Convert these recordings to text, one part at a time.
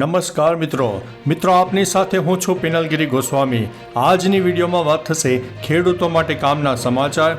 નમસ્કાર મિત્રો. મિત્રો, આપની સાથે હું છું પિનલગીરી ગોસ્વામી. આજની વિડીયોમાં વાત થશે ખેડૂતો માટે કામના સમાચાર,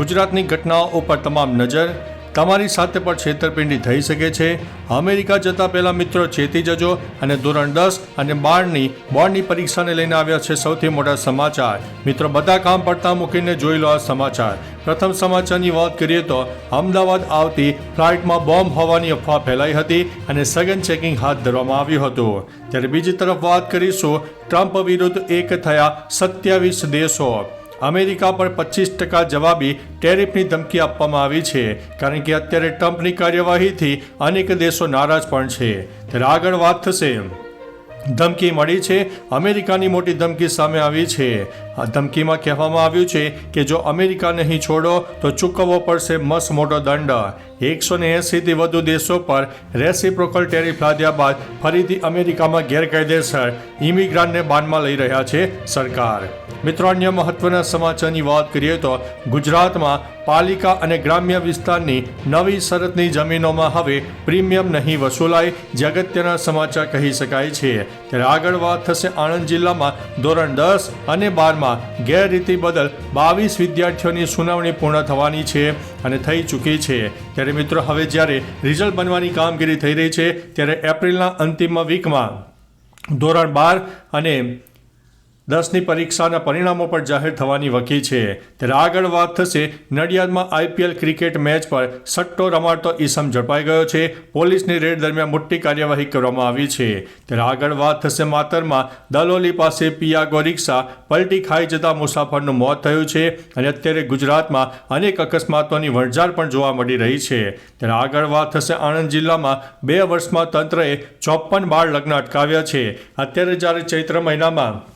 ગુજરાતની ઘટનાઓ ઉપર તમામ નજર તમારી સાથે પણ છેતરપિંડી થઈ શકે છે. અમેરિકા જતા પહેલાં મિત્રો ચેતી જજો અને ધોરણ દસ અને બારની બોર્ડની પરીક્ષાને લઈને આવ્યા છે સૌથી મોટા સમાચાર. મિત્રો, બધા કામ પડતા મૂકીને જોઈ લો આ સમાચાર. પ્રથમ સમાચારની વાત કરીએ તો, અમદાવાદ આવતી ફ્લાઇટમાં બોમ્બ હોવાની અફવા ફેલાઈ હતી અને સઘન ચેકિંગ હાથ ધરવામાં આવ્યું હતું. ત્યારે બીજી તરફ વાત કરીશું, ટ્રમ્પ વિરુદ્ધ એક થયા સત્યાવીસ દેશો. અમેરિકા પર પચીસ ટકા જવાબી ટેરિફની ધમકી આપવામાં આવી છે, કારણ કે અત્યારે ટ્રમ્પની કાર્યવાહીથી અનેક દેશો નારાજ પણ છે. ત્યારે આગળ વાત થશે. ધમકી મળી છે. અમેરિકાની મોટી ધમકી સામે આવી છે. આ ધમકીમાં કહેવામાં આવ્યું છે કે જો અમેરિકા નહીં છોડો, તો ચૂકવવો પડશે મસ્ત મોટો દંડ. એકસો ને એંસીથી વધુ દેશો પર રેસિપ્રોકલ ટેરિફ લાદ્યા બાદ ફરીથી અમેરિકામાં ગેરકાયદેસર ઇમિગ્રાન્ટને બાનમાં લઈ રહ્યા છે સરકાર. મિત્રો, અન્ય મહત્વના સમાચારની વાત કરીએ તો ગુજરાતમાં પાલિકા અને ગ્રામ્ય વિસ્તારની નવી શરતની જમીનોમાં હવે પ્રીમિયમ નહીં વસૂલાય, જે અગત્યના સમાચાર કહી શકાય છે. ત્યારે આગળ વાત થશે આણંદ જિલ્લામાં ધોરણ દસ અને બારમાં ગેરરીતિ બદલ બાવીસ વિદ્યાર્થીઓની સુનાવણી પૂર્ણ થવાની છે અને થઈ ચૂકી છે. ત્યારે મિત્રો, હવે જ્યારે રિઝલ્ટ બનવાની કામગીરી થઈ રહી છે, ત્યારે એપ્રિલના અંતિમ વીકમાં ધોરણ બાર અને દસની પરીક્ષાના પરિણામો પણ જાહેર થવાની વકી છે. ત્યારે આગળ વાત થશે, નડિયાદમાં આઈપીએલ ક્રિકેટ મેચ પર સટ્ટો રમાડતો ઈસમ ઝડપાઈ ગયો છે. પોલીસની રેડ દરમિયાન મોટી કાર્યવાહી કરવામાં આવી છે. ત્યારે આગળ વાત થશે માતરમાં, દલોલી પાસે પિયાગો રિક્ષા પલટી ખાઈ જતા મુસાફરનું મોત થયું છે અને અત્યારે ગુજરાતમાં અનેક અકસ્માતોની વણઝાર પણ જોવા મળી રહી છે. ત્યારે આગળ વાત થશે આણંદ જિલ્લામાં, બે વર્ષમાં તંત્રએ ચોપન બાળ લગ્ન અટકાવ્યા છે. અત્યારે જ્યારે ચૈત્ર મહિનામાં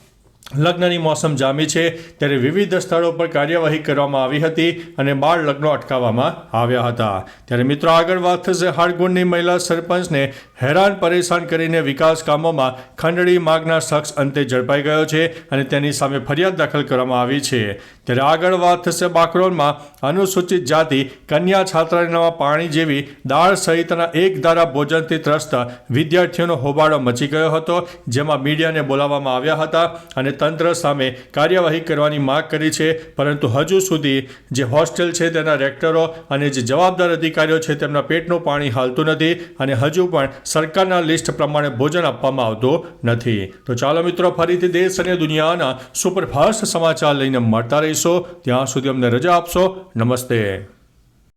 લગ્નની મોસમ જામી છે, ત્યારે વિવિધ સ્થળો પર કાર્યવાહી કરવામાં આવી હતી અને બાળ લગ્નો અટકાવવામાં આવ્યા હતા. ત્યારે મિત્રો, આગળ વાત થશે હાડગુણની મહિલા સરપંચને. હેરાન, પરેશાન કરીને વિકાસ કામોમાં ખંડણી માગનાર શખ્સ અંતે ઝડપાઈ ગયો છે અને તેની સામે ફરિયાદ દાખલ કરવામાં આવી છે. ત્યારે આગળ વાત થશે બાકરોલમાં. અનુસૂચિત જાતિ, કન્યા છાત્રાલયમાં પાણી જેવી દાળ સહિતના એક ધારા ભોજનથી ત્રસ્ત વિદ્યાર્થીઓનો હોબાળો મચી ગયો હતો, જેમાં મીડિયાને બોલાવવામાં આવ્યા હતા અને તંત્ર સામે કાર્યવાહી કરવાની માંગ કરી છે, પરંતુ હજુ સુધી જે હોસ્ટેલ છે તેના રેક્ટરો અને જે જવાબદાર અધિકારીઓ છે તેમના પેટનું પાણી હાલતું નથી અને હજુ પણ સરકારના લિસ્ટ પ્રમાણે ભોજન આપવામાં આવતું નથી. તો ચાલો મિત્રો, ફરીથી દેશ અને દુનિયાના સુપરફાસ્ટ સમાચાર લઈને મળતા રહીશો. ત્યાં સુધી અમને રજા આપશો. નમસ્તે.